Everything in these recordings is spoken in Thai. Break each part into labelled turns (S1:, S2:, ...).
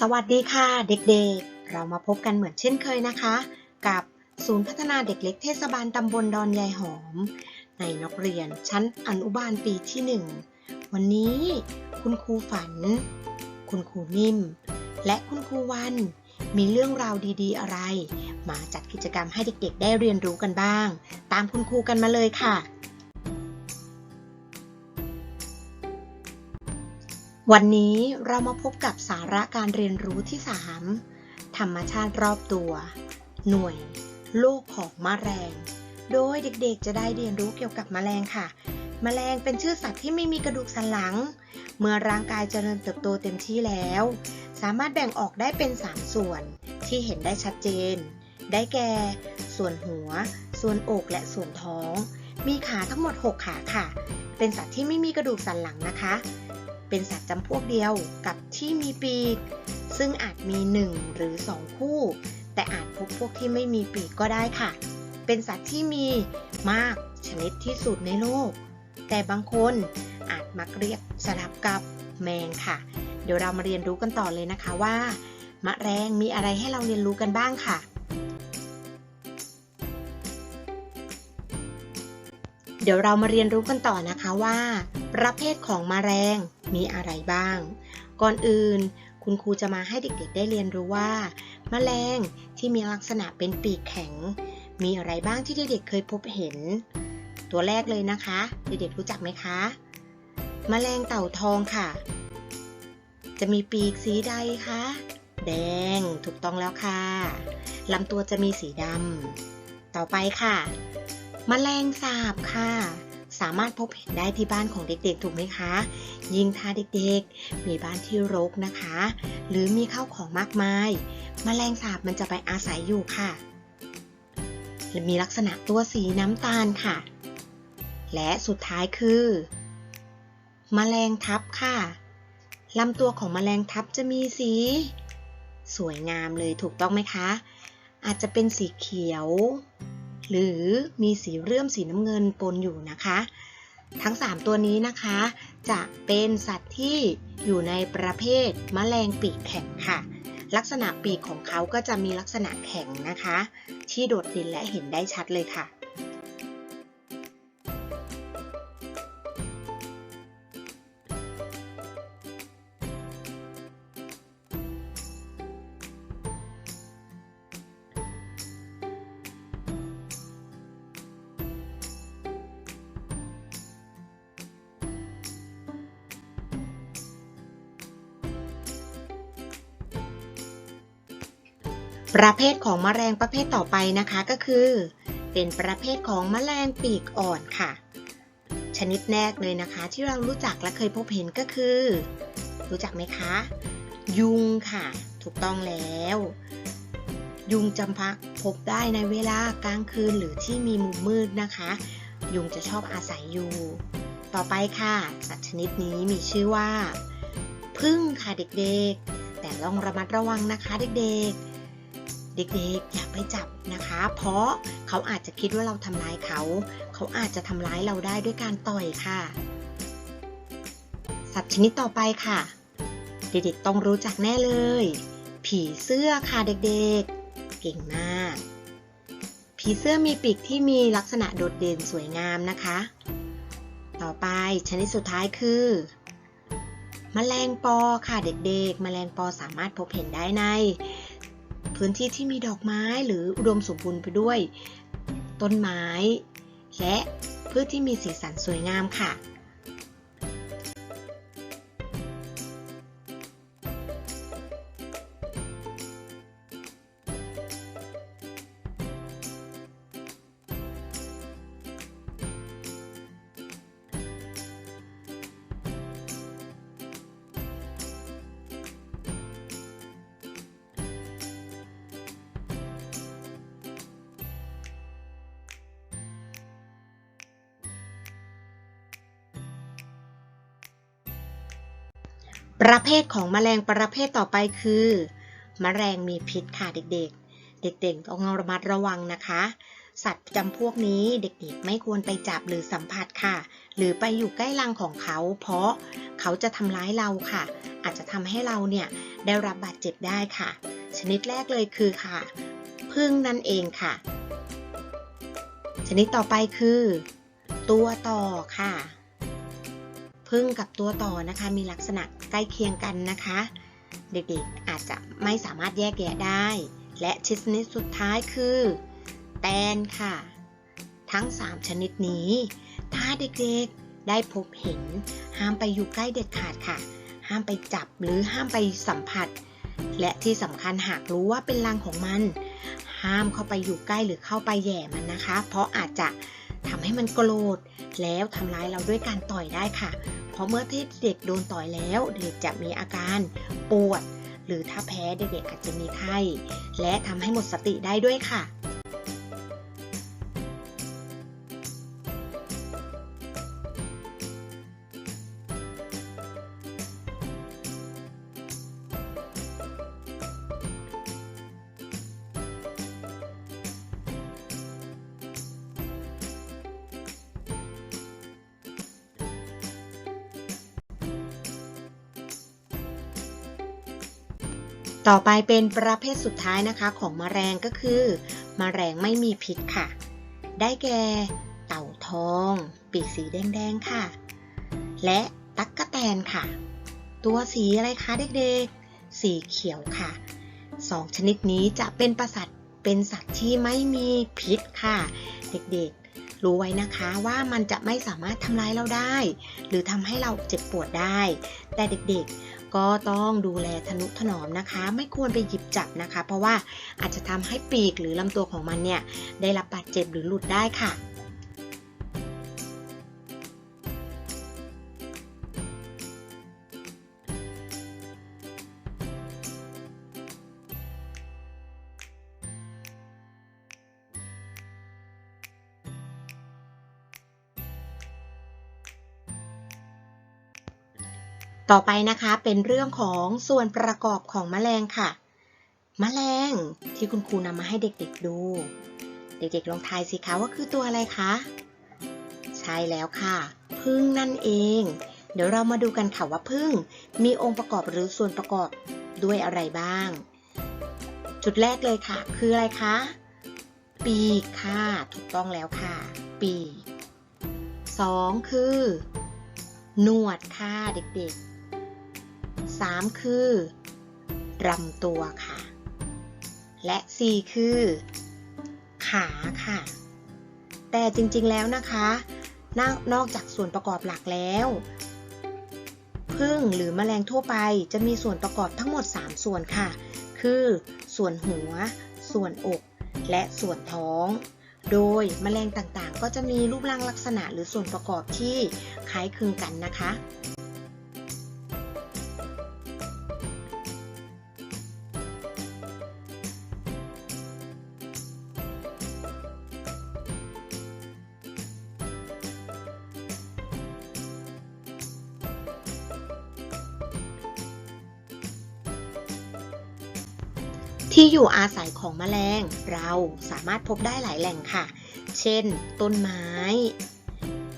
S1: สวัสดีค่ะเด็กๆ เรามาพบกันเหมือนเช่นเคยนะคะ กับศูนย์พัฒนาเด็กเล็กเทศบาลตำบลดอนยายหอม ในนักเรียนชั้นอนุบาลปีที่ 1 วันนี้คุณครูฝัน คุณครูนิ่ม และคุณครูวัน มีเรื่องราวดีๆอะไร มาจัดกิจกรรมให้เด็กๆ ได้เรียนรู้กันบ้าง ตามคุณครูกันมาเลยค่ะ วันนี้เรามาพบกับสาระการเรียนรู้ที่ 3 ธรรมชาติรอบตัว หน่วย โลกของแมลง โดยเด็กๆจะได้เรียนรู้เกี่ยวกับแมลงค่ะแมลงเป็นชื่อสัตว์ที่ไม่มีกระดูกสันหลัง เมื่อร่างกายเจริญเติบโตเต็มที่แล้ว สามารถแบ่งออกได้เป็น 3 ส่วนที่เห็นได้ชัดเจน ได้แก่ ส่วนหัว ส่วนอกและส่วนท้อง มีขาทั้งหมด 6 ขาค่ะ เป็นสัตว์ที่ไม่มีกระดูกสันหลังนะคะ เป็นสัตว์จำพวกเดียวกับที่มีปีก ซึ่งอาจมี 1 หรือ 2 คู่ แต่อาจพบพวกที่ไม่มีปีกก็ได้ค่ะ เป็นสัตว์ที่มีมากชนิดที่สุดในโลก แต่บางคนอาจมักเรียกสลับกับแมงค่ะ เดี๋ยวเรามาเรียนรู้กันต่อเลยนะคะว่ามะแรงมีอะไรให้เราเรียนรู้กันบ้างค่ะ เดี๋ยวเรามาเรียนรู้กันต่อนะคะว่า ประเภทของมแมลงมีอะไรบ้าง ก่อนอื่น คุณครูจะมาให้เด็กๆ ได้เรียนรู้ว่า แมลงที่มีลักษณะเป็นปีกแข็ง มีอะไรบ้างที่เด็กๆ เคยพบเห็น ตัวแรกเลยนะคะ เด็กๆ รู้จักไหมคะมแมลงเต่าทองค่ะ จะมีปีกสีใดคะ แดง ถูกต้องแล้วค่ะลำตัวจะมีสีดำ ต่อไปค่ะมแมลงสาบค่ะ สามารถพบเห็นได้ที่บ้านของเด็กๆ ถูกไหมคะ ยิ่งถ้าเด็กๆ มีบ้านที่รกนะคะ หรือมีข้าวของมากมายแมลงสาบมันจะไปอาศัยอยู่ค่ะ และมีลักษณะตัวสีน้ำตาลค่ะ และสุดท้ายคือแมลงทับค่ะลำตัวของแมลงทับจะมีสี สวยงามเลยถูกต้องไหมคะ อาจจะเป็นสีเขียว หรือมีสีเรื่อมสีน้ำเงินปนอยู่นะคะ ทั้ง 3 ตัวนี้นะคะ จะเป็นสัตว์ที่อยู่ในประเภทมแมลงปีกแข็งค่ะ ลักษณะปีกของเขาก็จะมีลักษณะแข็งนะคะ ที่โดดเด่นและเห็นได้ชัดเลยค่ะ ประเภทของแมลงประเภทต่อไปนะคะก็คือ เป็นประเภทของแมลงปีกอ่อนค่ะ ชนิดแรกเลยนะคะ ที่เรารู้จักและเคยพบเห็นก็คือ รู้จักไหมคะ ยุงค่ะ ถูกต้องแล้ว ยุงจำพักพบได้ในเวลากลางคืนหรือที่มีมุมมืดนะคะ ยุงจะชอบอาศัยอยู่ ต่อไปค่ะ สัตว์ชนิดนี้มีชื่อว่าพึ่งค่ะเด็กๆ แต่ต้องระมัดระวังนะคะเด็กๆ เด็กๆอย่าไปจับนะคะ เพราะเขาอาจจะคิดว่าเราทำร้ายเขา เขาอาจจะทำร้ายเราได้ด้วยการต่อยค่ะ สัตว์ชนิดต่อไปค่ะ เด็กๆต้องรู้จักแน่เลย ผีเสื้อค่ะเด็กๆ เก่งมาก ผีเสื้อมีปีกที่มีลักษณะโดดเด่นสวยงามนะคะ ต่อไปชนิดสุดท้ายคือแมลงปอค่ะเด็กๆแมลงปอสามารถพบเห็นได้ใน พื้นที่ที่มีดอกไม้หรืออุดมสมบูรณ์ไปด้วย ต้นไม้ และพืชที่มีสีสันสวยงามค่ะ ประเภทของแมลงประเภทต่อไปคือแมลงมีพิษค่ะเด็กๆ เด็กๆต้องระมัดระวังนะคะ สัตว์จำพวกนี้เด็กๆ ไม่ควรไปจับหรือสัมผัสค่ะ หรือไปอยู่ใกล้รังของเขา เพราะเขาจะทำร้ายเราค่ะ อาจจะทำให้เราเนี่ยได้รับบาดเจ็บได้ค่ะ ชนิดแรกเลยคือค่ะพึ่งนั่นเองค่ะ ชนิดต่อไปคือ ตัวต่อค่ะพึ่งกับตัวต่อนะคะมีลักษณะ ใกล้เคียงกันนะคะ เด็กๆอาจจะไม่สามารถแยกแยะได้ และชนิดสุดท้ายคือ แตนค่ะ ทั้ง 3 ชนิดนี้ ถ้าเด็กๆได้พบเห็น ห้ามไปอยู่ใกล้เด็ดขาดค่ะ ห้ามไปจับหรือห้ามไปสัมผัส และที่สำคัญหากรู้ว่าเป็นรังของมัน ห้ามเข้าไปอยู่ใกล้หรือเข้าไปแย่มันนะคะ เพราะอาจจะทำให้มันโกรธแล้วทำร้ายเราด้วยการต่อยได้ค่ะ เพราะเมื่อที่เด็กโดนต่อยแล้ว เด็กจะมีอาการปวด หรือถ้าแพ้เด็กๆอาจจะมีไข้และทำให้หมดสติได้ด้วยค่ะ ต่อไปเป็นประเภทสุดท้ายนะคะของมแมลงก็คือมแมลงไม่มีพิษค่ะ ได้แก่เต่าทอง ปีกสีแดงๆค่ะ และตั๊กกะแตนค่ะ ตัวสีอะไรคะเด็กๆ สีเขียวค่ะสองชนิดนี้จะเป็นประสัตเป็นสัตว์ที่ไม่มีพิษค่ะ เด็กๆ รู้ไว้นะคะว่ามันจะไม่สามารถทำร้ายเราได้ หรือทำให้เราเจ็บปวดได้ แต่เด็กๆ ก็ต้องดูแลทนุถนอมนะคะ ไม่ควรไปหยิบจับนะคะ เพราะว่าอาจจะทำให้ปีกหรือลำตัวของมันเนี่ยได้รับบาดเจ็บหรือหลุดได้ค่ะ ต่อไปนะคะเป็นเรื่องของส่วนประกอบของแมลงค่ะแมลงที่คุณครูนำมาให้เด็กๆดู เด็กๆลองทายสิคะว่าคือตัวอะไรคะใช่แล้วค่ะพึ่งนั่นเอง เดี๋ยวเรามาดูกันค่ะว่าพึ่งมีองค์ประกอบหรือส่วนประกอบด้วยอะไรบ้าง จุดแรกเลยค่ะ คืออะไรคะปีกค่ะถูกต้องแล้วค่ะ ปีกสองคือ หนวดค่ะเด็กๆ 3 คือลำตัวค่ะ และ 4 คือ ขาค่ะ แต่จริงๆแล้วนะคะนนอกจากส่วนประกอบหลักแล้วพึ่งหรือแมลงทั่วไปจะมีส่วนประกอบทั้งหมด 3 ส่วนค่ะ คือ ส่วนหัว ส่วนอก และส่วนท้อง โดยแมลงต่างๆ ก็จะมีรูปร่างลักษณะหรือส่วนประกอบที่คล้ายคลึงกันนะคะ อยู่อาศัยของแมลง เราสามารถพบได้หลายแหล่งค่ะ เช่น ต้นไม้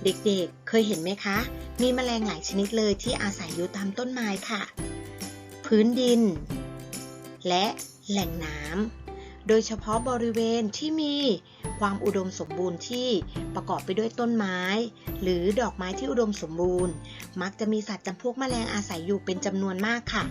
S1: เด็กๆเคยเห็นไหมคะ มีแมลงหลายชนิดเลยที่อาศัยอยู่ตามต้นไม้ค่ะ พื้นดิน และแหล่งน้ำ โดยเฉพาะบริเวณที่มีความอุดมสมบูรณ์ที่ประกอบไปด้วยต้นไม้ หรือดอกไม้ที่อุดมสมบูรณ์ มักจะมีสัตว์จำพวกแมลงอาศัยอยู่เป็นจำนวนมากค่ะ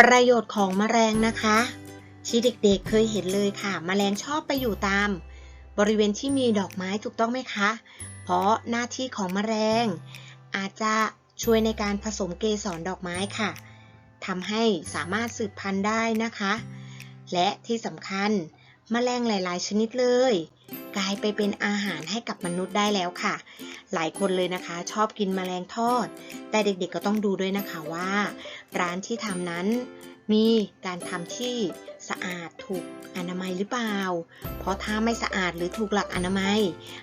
S1: ประโยชน์ของแมลงนะคะที่เด็กๆเเคยเห็นเลยค่ะแมลงชอบไปอยู่ตาม บริเวณที่มีดอกไม้ถูกต้องไหมคะ เพราะหน้าที่ของแมลงอาจจะช่วยในการผสมเกสรดอกไม้ค่ะทำให้สามารถสืบพันธุ์ได้นะคะ และที่สำคัญแมลงหลาย ๆ ชนิดเลย กลายไปเป็นอาหารให้กับมนุษย์ได้แล้วค่ะ หลายคนเลยนะคะ ชอบกินแมลงทอด แต่เด็กๆก็ต้องดูด้วยนะคะว่า ร้านที่ทำนั้นมีการทำที่สะอาดถูกอนามัยหรือเปล่า เพราะถ้าไม่สะอาดหรือถูกหลักอนามัย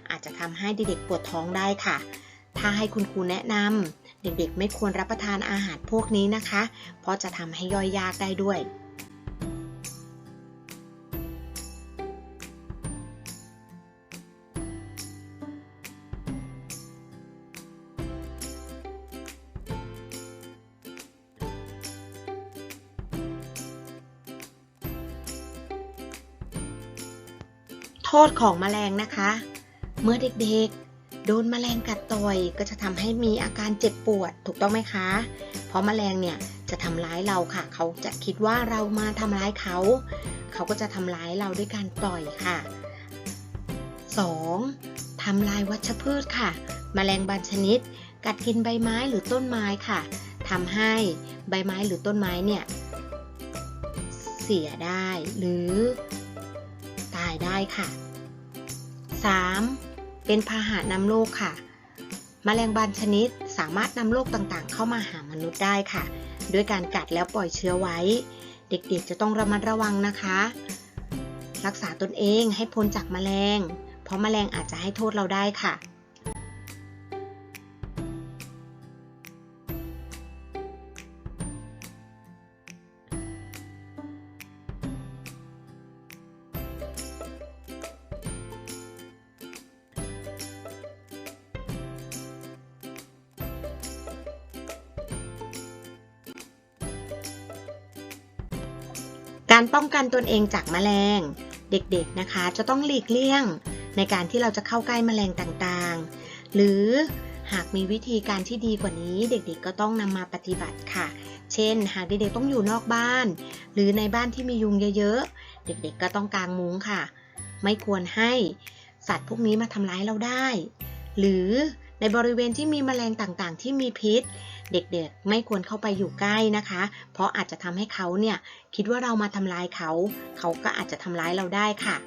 S1: อาจจะทำให้เด็กๆปวดท้องได้ค่ะ ถ้าให้คุณครูแนะนำเด็กๆ ไม่ควรรับประทานอาหารพวกนี้นะคะ เพราะจะทำให้ย่อยยากได้ด้วย โทษของแมลงนะคะ เมื่อเด็กๆ โดนแมลงกัดต่อยก็จะทำให้มีอาการเจ็บปวดถูกต้องไหมคะ เพราะแมลงเนี่ยจะทำร้ายเราค่ะ เขาจะคิดว่าเรามาทำร้ายเขา เขาก็จะทำร้ายเราด้วยการต่อยค่ะ 2. ทำลายวัชพืชค่ะ แมลงบางชนิด กัดกินใบไม้หรือต้นไม้ค่ะทำให้ใบไม้หรือต้นไม้เนี่ยเสียได้หรือ ได้ค่ะ 3. เป็นพาหะนำโรคค่ะแมลงบางชนิดสามารถนำโรคต่างๆ เข้ามาหามนุษย์ได้ค่ะ ด้วยการกัดแล้วปล่อยเชื้อไว้ เด็กๆจะต้องระมัดระวังนะคะ รักษาตนเองให้พ้นจากแมลง เพราะแมลงอาจจะให้โทษเราได้ค่ะ การป้องกันตนเองจากแมลง เด็กๆนะคะ จะต้องหลีกเลี่ยงในการที่เราจะเข้าใกล้แมลงต่างๆ หรือหากมีวิธีการที่ดีกว่านี้ เด็กๆ ก็ต้องนำมาปฏิบัติค่ะ เช่น หากเด็กๆต้องอยู่นอกบ้าน หรือในบ้านที่มียุงเยอะๆ เด็กๆ ก็ต้องกางมุ้งค่ะ ไม่ควรให้สัตว์พวกนี้มาทำร้ายเราได้ หรือในบริเวณที่มีแมลงต่างๆ ที่มีพิษ เด็กๆ ไม่ควรเข้าไปอยู่ใกล้นะคะ เพราะอาจจะทำให้เขาเนี่ยคิดว่าเรามาทำร้ายเขา เขาก็อาจจะทำร้ายเราได้ค่ะ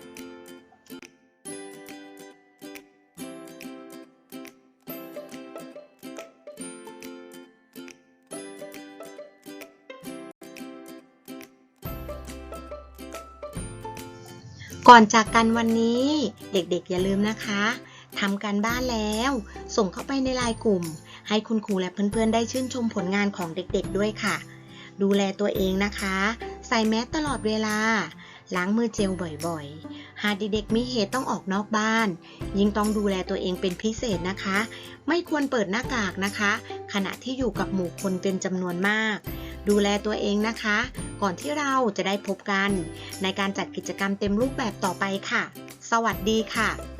S1: ก่อนจากกันวันนี้เด็กๆ อย่าลืมนะคะทำการบ้านแล้ว ส่งเข้าไปในไลน์กลุ่ม ให้คุณครูและเพื่อนๆ ได้ชื่นชมผลงานของเด็กๆด้วยค่ะ ดูแลตัวเองนะคะ ใส่แมสตลอดเวลา ล้างมือเจลบ่อยๆ หากเด็กๆมีเหตุต้องออกนอกบ้าน ยิ่งต้องดูแลตัวเองเป็นพิเศษนะคะ ไม่ควรเปิดหน้ากากนะคะ ขณะที่อยู่กับหมู่คนเป็นจำนวนมาก ดูแลตัวเองนะคะ ก่อนที่เราจะได้พบกัน ในการจัดกิจกรรมเต็มรูปแบบต่อไปค่ะ สวัสดีค่ะ